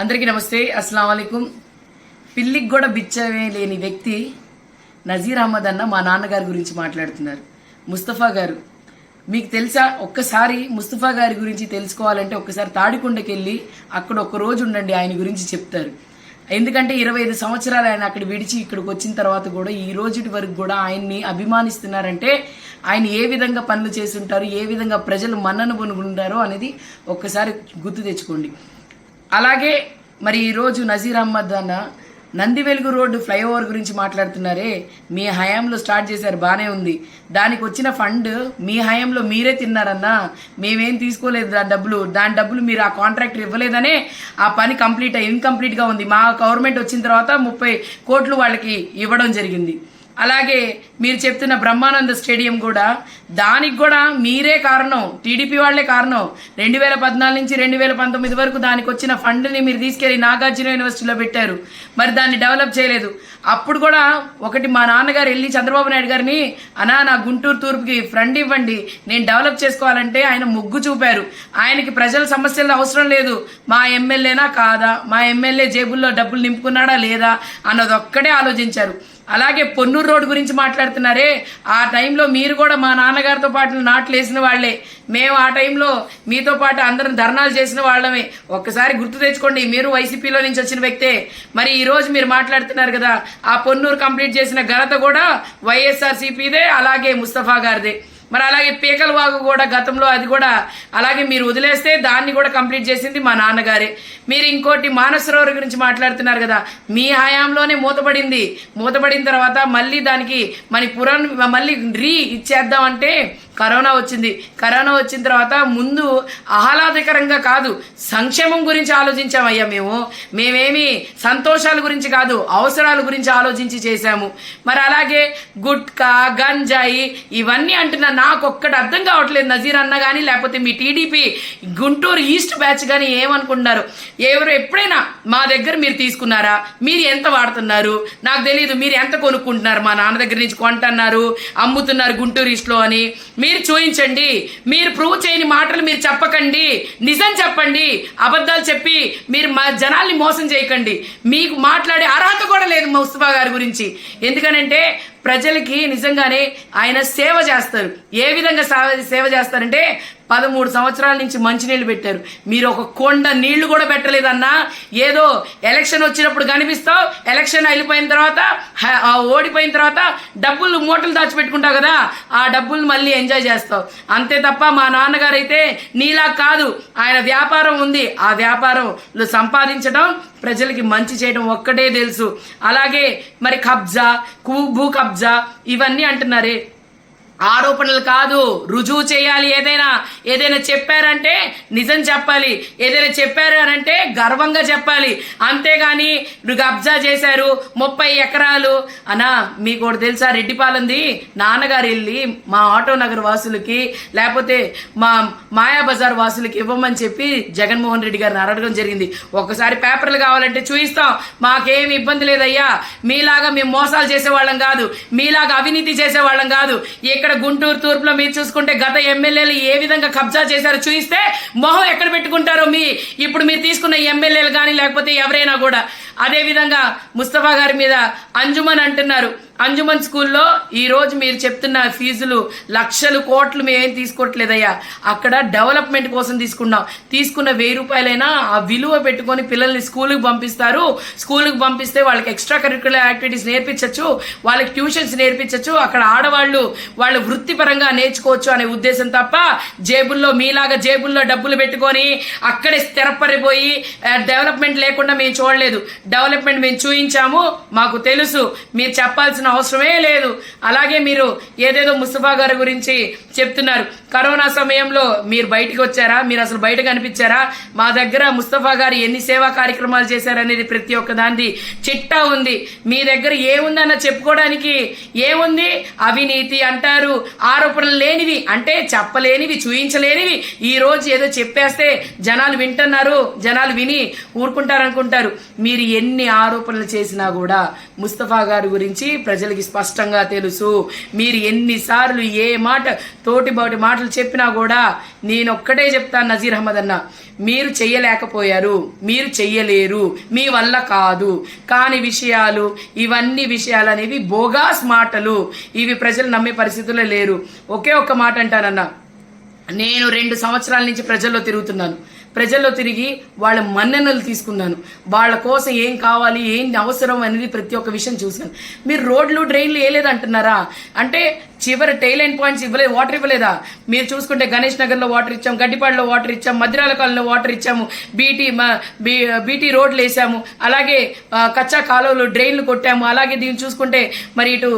అందరికీ నమస్తే. అస్సలం వాలేకుం పిల్లికి కూడా బిచ్చమే లేని వ్యక్తి నజీర్ అహ్మద్ అన్న మా నాన్నగారి గురించి మాట్లాడుతున్నారు. ముస్తఫా గారు మీకు తెలుసా ఒక్కసారి ముస్తఫా గారి గురించి తెలుసుకోవాలంటే ఒక్కసారి తాడికొండకి వెళ్ళి అక్కడ ఒక రోజు ఉండండి ఆయన గురించి చెప్తారు. ఎందుకంటే ఇరవై ఐదు సంవత్సరాలు ఆయన అక్కడ విడిచి ఇక్కడికి వచ్చిన తర్వాత కూడా ఈ రోజుటి వరకు కూడా ఆయన్ని అభిమానిస్తున్నారంటే ఆయన ఏ విధంగా పనులు చేస్తుంటారు ఏ విధంగా ప్రజలు మన్నను పొనుకుంటారో అనేది ఒక్కసారి గుర్తు తెచ్చుకోండి. అలాగే మరి ఈరోజు నజీర్ అహ్మద్ అన్న నందివెలుగు రోడ్డు ఫ్లైఓవర్ గురించి మాట్లాడుతున్నారే. మీ హయాంలో స్టార్ట్ చేశారు బాగానే ఉంది. దానికి వచ్చిన ఫండ్ మీ హయాంలో మీరే తిన్నారన్నా మేమేం తీసుకోలేదు దాని డబ్బులు. దాని డబ్బులు మీరు ఆ కాంట్రాక్టర్ ఇవ్వలేదనే ఆ పని కంప్లీట్ ఇన్కంప్లీట్గా ఉంది. మా గవర్నమెంట్ వచ్చిన తర్వాత ముప్పై కోట్లు వాళ్ళకి ఇవ్వడం జరిగింది. అలాగే మీరు చెప్తున్న బ్రహ్మానంద స్టేడియం కూడా దానికి కూడా మీరే కారణం టీడీపీ వాళ్ళే కారణం. రెండు వేల పద్నాలుగు నుంచి రెండు వేల పంతొమ్మిది వరకు దానికి వచ్చిన ఫండ్ని మీరు తీసుకెళ్ళి నాగార్జున యూనివర్సిటీలో పెట్టారు. మరి దాన్ని డెవలప్ చేయలేదు. అప్పుడు కూడా ఒకటి మా నాన్నగారు వెళ్ళి చంద్రబాబు నాయుడు గారిని అనా నా గుంటూరు తూర్పుకి ఫ్రండ్ ఇవ్వండి. నేను డెవలప్ చేసుకోవాలంటే ఆయన మొగ్గు చూపారు. ఆయనకి ప్రజల సమస్యలు అవసరం లేదు. మా ఎమ్మెల్యేనా కాదా? మా ఎమ్మెల్యే జేబుల్లో డబ్బులు నింపుకున్నాడా లేదా? అన్నది ఒక్కడే ఆలోచించారు. అలాగే పొన్నూరు రోడ్డు గురించి మాట్లాడుతున్నారే ఆ టైంలో మీరు కూడా మా నాన్నగారితో పాటు నాట్లు వేసిన వాళ్ళే మేము ఆ టైంలో మీతో పాటు అందరం ధర్నాలు చేసిన వాళ్ళమే. ఒక్కసారి గుర్తు తెచ్చుకోండి మీరు వైసీపీలో నుంచి వచ్చిన వ్యక్తే. మరి ఈ రోజు మీరు మాట్లాడుతున్నారు కదా ఆ పొన్నూరు కంప్లీట్ చేసిన ఘనత కూడా వైఎస్ఆర్ సిపిదే అలాగే ముస్తఫా గారిదే. మరి అలాగే పీకల వాగు కూడా గతంలో అది కూడా అలాగే మీరు వదిలేస్తే దాన్ని కూడా కంప్లీట్ చేసింది మా నాన్నగారే. మీరు ఇంకోటి మానసరోవర్ గురించి మాట్లాడుతున్నారు కదా మీ హయాంలోనే మూతపడింది. మూతపడిన తర్వాత మళ్ళీ దానికి మన పురాణ మళ్ళీ రీ ఇచ్చేద్దామంటే కరోనా వచ్చింది. కరోనా వచ్చిన తర్వాత ముందు ఆహ్లాదకరంగా కాదు సంక్షేమం గురించి ఆలోచించామయ్యా మేము. మేమేమి సంతోషాల గురించి కాదు అవసరాల గురించి ఆలోచించి చేశాము. మరి అలాగే గుట్కా గంజాయి ఇవన్నీ అంటున్నా నాకు ఒక్కటి అర్థం కావట్లేదు నజీర్ అన్న కానీ లేకపోతే మీ టీడీపీ గుంటూరు ఈస్ట్ బ్యాచ్ కానీ ఏమనుకుంటున్నారు? ఎవరు ఎప్పుడైనా మా దగ్గర మీరు తీసుకున్నారా? మీరు ఎంత వాడుతున్నారు? నాకు తెలియదు మీరు ఎంత కొనుక్కుంటున్నారు? మా నాన్న దగ్గర నుంచి కొంటున్నారు అమ్ముతున్నారు గుంటూరు ఈస్ట్లో అని. మీరు చూపించండి మీరు ప్రూవ్ చేయని మాటలు మీరు చెప్పకండి. నిజం చెప్పండి. అబద్ధాలు చెప్పి మీరు మా జనాల్ని మోసం చేయకండి. మీకు మాట్లాడే అర్హత కూడా లేదు ముస్తఫా గారి గురించి. ఎందుకనంటే ప్రజలకి నిజంగానే ఆయన సేవ చేస్తారు. ఏ విధంగా సా- సేవ చేస్తారంటే పదమూడు సంవత్సరాల నుంచి మంచినీళ్ళు పెట్టారు. మీరు ఒక కొండ నీళ్ళు కూడా పెట్టలేదన్నా ఏదో ఎలక్షన్ వచ్చినప్పుడు కనిపిస్తావు ఎలక్షన్ వెళ్ళిపోయిన తర్వాత ఆ ఓడిపోయిన తర్వాత డబ్బులు మూటలు దాచిపెట్టుకుంటావు కదా ఆ డబ్బులు మళ్ళీ ఎంజాయ్ చేస్తావు. అంతే తప్ప మా నాన్నగారు అయితే నీలా కాదు. ఆయన వ్యాపారం ఉంది. ఆ వ్యాపారంలో సంపాదించడం ప్రజలకి మంచి చేయడం ఒక్కటే తెలుసు. అలాగే మరి కబ్జా భూ కబ్జా ఇవన్నీ అంటున్నారే. ఆరోపణలు కాదు రుజువు చేయాలి ఏదైనా. ఏదైనా చెప్పారంటే నిజం చెప్పాలి. ఏదైనా చెప్పారు అని అంటే గర్వంగా చెప్పాలి. అంతేగాని కబ్జా చేశారు ముప్పై ఎకరాలు. అనా మీకు ఒకటి తెలుసా రెడ్డిపాలంది? నాన్నగారు వెళ్ళి మా ఆటో నగర్ వాసులకి లేకపోతే మా మాయాబజార్ వాసులకి ఇవ్వమని చెప్పి జగన్మోహన్ రెడ్డి గారిని అడగడం జరిగింది. ఒక్కసారి పేపర్లు కావాలంటే చూయిస్తాం. మాకేమి ఇబ్బంది లేదయ్యా. మీలాగా మేము మోసాలు చేసేవాళ్ళం కాదు. మీలాగా అవినీతి చేసేవాళ్ళం కాదు. ఇక్కడ ఇక్కడ గుంటూరు తూర్పులో మీరు చూసుకుంటే గత ఎమ్మెల్యేలు ఏ విధంగా కబ్జా చేశారో చూస్తే మొహం ఎక్కడ పెట్టుకుంటారో మీ ఇప్పుడు మీరు తీసుకున్న ఎమ్మెల్యేలు కానీ లేకపోతే ఎవరైనా కూడా. అదే విధంగా ముస్తఫా గారి మీద అంజుమన్ అంటున్నారు. అంజుమన్ స్కూల్లో ఈరోజు మీరు చెప్తున్న ఫీజులు లక్షలు కోట్లు మేమేం తీసుకోవట్లేదయ్యా. అక్కడ డెవలప్మెంట్ కోసం తీసుకున్నాం. తీసుకున్న వెయ్యి రూపాయలైనా ఆ విలువ పెట్టుకొని పిల్లల్ని స్కూల్కి పంపిస్తారు. స్కూల్కి పంపిస్తే వాళ్ళకి ఎక్స్ట్రా కరికులర్ యాక్టివిటీస్ నేర్పించవచ్చు వాళ్ళకి ట్యూషన్స్ నేర్పించవచ్చు అక్కడ ఆడవాళ్ళు వాళ్ళు వృత్తిపరంగా నేర్చుకోవచ్చు అనే ఉద్దేశం తప్ప జేబుల్లో మీలాగా జేబుల్లో డబ్బులు పెట్టుకొని అక్కడే స్థిరపడిపోయి డెవలప్మెంట్ లేకుండా మేము చూడలేదు. డెవలప్మెంట్ మేము చూయించాము. మాకు తెలుసు. మీరు చెప్పాల్సిన అవసరమే లేదు. అలాగే మీరు ఏదేదో ముస్తఫా గారి గురించి చెప్తున్నారు. కరోనా సమయంలో మీరు బయటికి వచ్చారా? మీరు అసలు బయట కనిపించారా మా దగ్గర ముస్తఫా గారు ఎన్ని సేవా కార్యక్రమాలు చేశారనేది ప్రతి ఒక్క దానిది చిట్టా ఉంది. మీ దగ్గర ఏముందన్న చెప్పుకోవడానికి ఏముంది? అవినీతి అంటారు. ఆరోపణలు లేనివి అంటే చెప్పలేనివి చూయించలేనివి. ఈ రోజు ఏదో చెప్పేస్తే జనాలు వింటున్నారు జనాలు విని ఊరుకుంటారనుకుంటారు. మీరు ఎన్ని ఆరోపణలు చేసినా కూడా ముస్తఫా గారి గురించి ప్రజలకి స్పష్టంగా తెలుసు. మీరు ఎన్నిసార్లు ఏ మాట తోటిబాటి మాటలు చెప్పినా కూడా నేను ఒక్కటే చెప్తాను నజీర్ అహ్మద్ అన్న. మీరు చెయ్యలేకపోయారు మీరు చెయ్యలేరు మీ వల్ల కాదు. కాని విషయాలు ఇవన్నీ విషయాలు అనేవి బోగాస్ మాటలు. ఇవి ప్రజలు నమ్మే పరిస్థితుల్లో లేరు. ఒకే ఒక్క మాట అంటానన్న. నేను రెండు సంవత్సరాల నుంచి ప్రజల్లో తిరుగుతున్నాను. ప్రజల్లో తిరిగి వాళ్ళ మన్ననలు తీసుకున్నాను. వాళ్ళ కోసం ఏం కావాలి ఏం అవసరం అనేది ప్రతి ఒక్క విషయం చూశాను. మీరు రోడ్లు డ్రైన్లు వేయలేదంటున్నారా? అంటే చివరి టైల్ ఎండ్ పాయింట్స్ ఇవ్వలేదు వాటర్ ఇవ్వలేదా? మీరు చూసుకుంటే గణేష్ నగర్లో వాటర్ ఇచ్చాం గడ్డిపాడులో వాటర్ ఇచ్చాం మధిరాల కాలంలో వాటర్ ఇచ్చాము బీటీ బీటీ రోడ్లు వేసాము అలాగే కచ్చా కాలువలు డ్రైన్లు కొట్టాము అలాగే దీన్ని చూసుకుంటే మరి ఇటు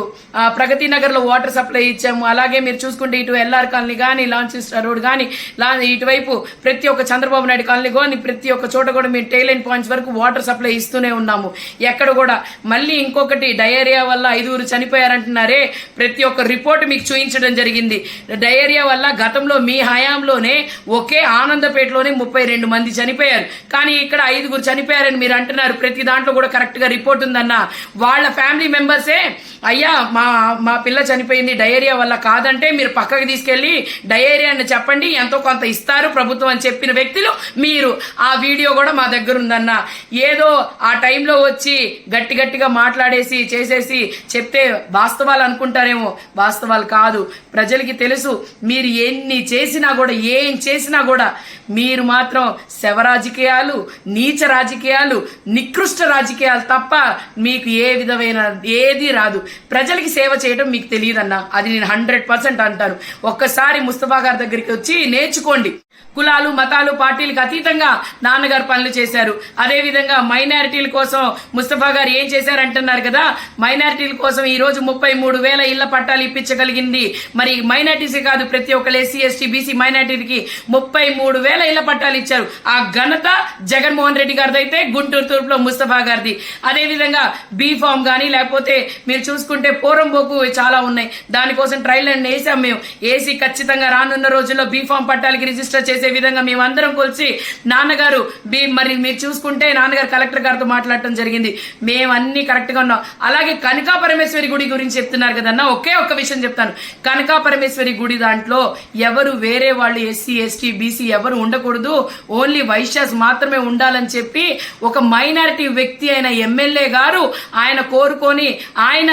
ప్రగతి నగర్లో వాటర్ సప్లై ఇచ్చాము అలాగే మీరు చూసుకుంటే ఇటు ఎల్ఆర్ కాలనీ కానీ లాంచ్ రోడ్ కానీ లా ఇటువైపు ప్రతి ఒక్క చంద్రబాబు నాయుడు కాలనీ కానీ ప్రతి ఒక్క చోట కూడా మేము టైల్ ఎండ్ పాయింట్స్ వరకు వాటర్ సప్లై ఇస్తూనే ఉన్నాము. ఎక్కడ కూడా మళ్ళీ ఇంకొకటి డయేరియా వల్ల ఐదుగురు చనిపోయారంటున్నారే ప్రతి ఒక్క రిపోర్ట్ మీకు చూపించడం జరిగింది. డయేరియా వల్ల గతంలో మీ హయాంలోనే ఒకే ఆనందపేటలోనే ముప్పై రెండు మంది చనిపోయారు. కానీ ఇక్కడ ఐదుగురు చనిపోయారని మీరు అంటున్నారు. ప్రతి దాంట్లో కూడా కరెక్ట్గా రిపోర్ట్ ఉందన్న. వాళ్ళ ఫ్యామిలీ మెంబర్సే అయ్యా మా మా పిల్ల చనిపోయింది డయేరియా వల్ల కాదంటే మీరు పక్కకి తీసుకెళ్ళి డయేరియాని చెప్పండి ఎంతో కొంత ఇస్తారు ప్రభుత్వం అని చెప్పిన వ్యక్తులు మీరు. ఆ వీడియో కూడా మా దగ్గర ఉందన్న. ఏదో ఆ టైంలో వచ్చి గట్టి గట్టిగా మాట్లాడేసి చేసేసి చెప్తే వాస్తవాలు అనుకుంటారేమో. వాస్తవాలు కాదు. ప్రజలకి తెలుసు మీరు ఎన్ని చేసినా కూడా ఏం చేసినా కూడా మీరు మాత్రం శవ రాజకీయాలు నీచ రాజకీయాలు నికృష్ట రాజకీయాలు తప్ప మీకు ఏ విధమైన ఏది రాదు. ప్రజలకి సేవ చేయడం మీకు తెలియదన్నా. అది నేను హండ్రెడ్ పర్సెంట్ అంటాను. ఒక్కసారి ముస్తఫా గారి దగ్గరికి వచ్చి నేర్చుకోండి. కులాలు మతాలు పార్టీలకు అతీతంగా నాన్నగారు పనులు చేశారు. అదే విధంగా మైనారిటీల కోసం ముస్తఫా గారు ఏం చేశారంటున్నారు కదా? మైనారిటీల కోసం ఈ రోజు ముప్పై మూడు వేల ఇళ్ళ పట్టాలు ఇప్పించగలిగింది. మరి మైనారిటీసే కాదు ప్రతి ఒక్కరు ఎస్సీ ఎస్టీ బీసీ మైనార్టీకి ముప్పై మూడు వేల ఇళ్ళ పట్టాలు ఇచ్చారు. ఆ ఘనత జగన్మోహన్ రెడ్డి గారిది అయితే గుంటూరు తూర్పులో ముస్తఫా గారిది. అదే విధంగా బీ ఫామ్ కానీ లేకపోతే మీరు చూసుకుంటే పోరంబోకు చాలా ఉన్నాయి. దానికోసం ట్రయల్ అండ్ వేసాం మేము. ఏసీ ఖచ్చితంగా రానున్న రోజుల్లో బీ ఫామ్ పట్టాలకి రిజిస్టర్ చేసే విధంగా మేము అందరం కొలిసి నాన్నగారు బీ మరి మీరు చూసుకుంటే నాన్నగారు కలెక్టర్ గారితో మాట్లాడటం జరిగింది. మేము అన్ని కరెక్ట్గా ఉన్నాం. అలాగే కనకా పరమేశ్వరి గుడి గురించి చెప్తున్నారు కదన్నా ఒకే ఒక్క విషయం చెప్తాను. కనకా పరమేశ్వరి గుడి దాంట్లో ఎవరు వేరే వాళ్ళు ఎస్సీ ఎస్టీ బీసీ ఎవరు ఉండకూడదు. ఓన్లీ వైశ్యాస్ మాత్రమే ఉండాలని చెప్పి ఒక మైనారిటీ వ్యక్తి అయిన ఎమ్మెల్యే గారు ఆయన కోరుకొని ఆయన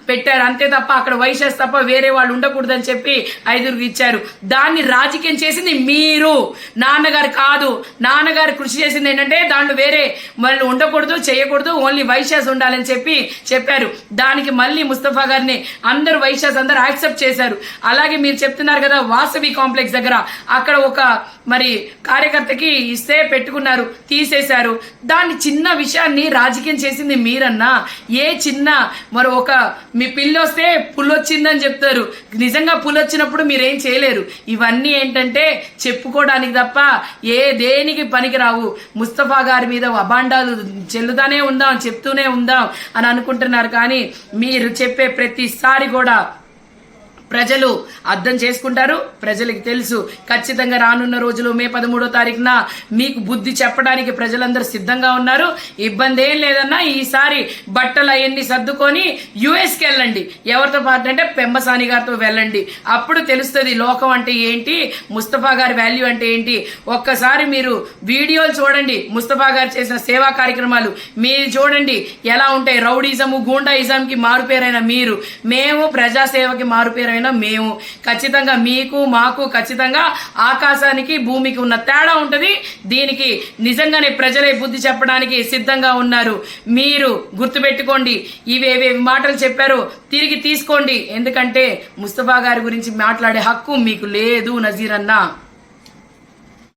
పెట్టారు. అంతే తప్ప అక్కడ వైశ్యాస్ తప్ప వేరే వాళ్ళు ఉండకూడదని చెప్పి ఐదుగురికి ఇచ్చారు. దాన్ని రాజకీయం చేసింది మీరు. నాన్నగారు కాదు. నాన్నగారు కృషి చేసింది ఏంటంటే దాంట్లో వేరే వాళ్ళు ఉండకూడదు చేయకూడదు ఓన్లీ వైశ్యాస్ ఉండాలని చెప్పి చెప్పారు. దానికి మళ్ళీ ముస్తఫా గారిని అందరు వైశ్యాస్ అందరు యాక్సెప్ట్ చేశారు. అలాగే మీరు చెప్తున్నారు కదా వాసవి కాంప్లెక్స్ దగ్గర అక్కడ ఒక మరి కార్యకర్తకి ఇస్తే పెట్టుకున్నారు తీసేశారు. దాన్ని చిన్న విషయాన్ని రాజకీయం చేసింది మీరన్నా? ఏ చిన్న మరి ఒక మీ పిల్లి వస్తే పుల్లొచ్చిందని చెప్తారు. నిజంగా పుల్లొచ్చినప్పుడు మీరేం చేయలేరు. ఇవన్నీ ఏంటంటే చెప్పుకోవడానికి తప్ప ఏ దేనికి పనికిరావు. ముస్తఫా గారి మీద అబాండాలు చెల్లుతానే ఉందాం చెప్తూనే ఉందాం అని అనుకుంటున్నారు. కానీ మీరు చెప్పే ప్రతిసారి కూడా ప్రజలు అర్థం చేసుకుంటారు. ప్రజలకు తెలుసు. ఖచ్చితంగా రానున్న రోజులు మే పదమూడో తారీఖున మీకు బుద్ధి చెప్పడానికి ప్రజలందరూ సిద్ధంగా ఉన్నారు. ఇబ్బంది ఏం లేదన్నా ఈసారి బట్టలు అవన్నీ సర్దుకొని యుఎస్కి వెళ్ళండి. ఎవరితో పాటు అంటే పెంబసాని గారితో వెళ్ళండి. అప్పుడు తెలుస్తుంది లోకం అంటే ఏంటి ముస్తఫా గారి వాల్యూ అంటే ఏంటి. ఒక్కసారి మీరు వీడియోలు చూడండి. ముస్తఫా గారు చేసిన సేవా కార్యక్రమాలు మీరు చూడండి. ఎలా ఉంటాయి. రౌడీజము గూండాయిజంకి మారుపేరైన మీరు. మేము ప్రజాసేవకి మారుపేరైన మేము ఖచ్చితంగా మీకు మాకు ఖచ్చితంగా ఆకాశానికి భూమికి ఉన్న తేడా ఉంటుంది. దీనికి నిజంగానే ప్రజలే బుద్ధి చెప్పడానికి సిద్ధంగా ఉన్నారు. మీరు గుర్తుపెట్టుకోండి. ఇవేవేవి మాటలు చెప్పారో. తిరిగి తీసుకోండి. ఎందుకంటే ముస్తఫా గారి గురించి మాట్లాడే హక్కు మీకు లేదు నజీర్ అన్నా.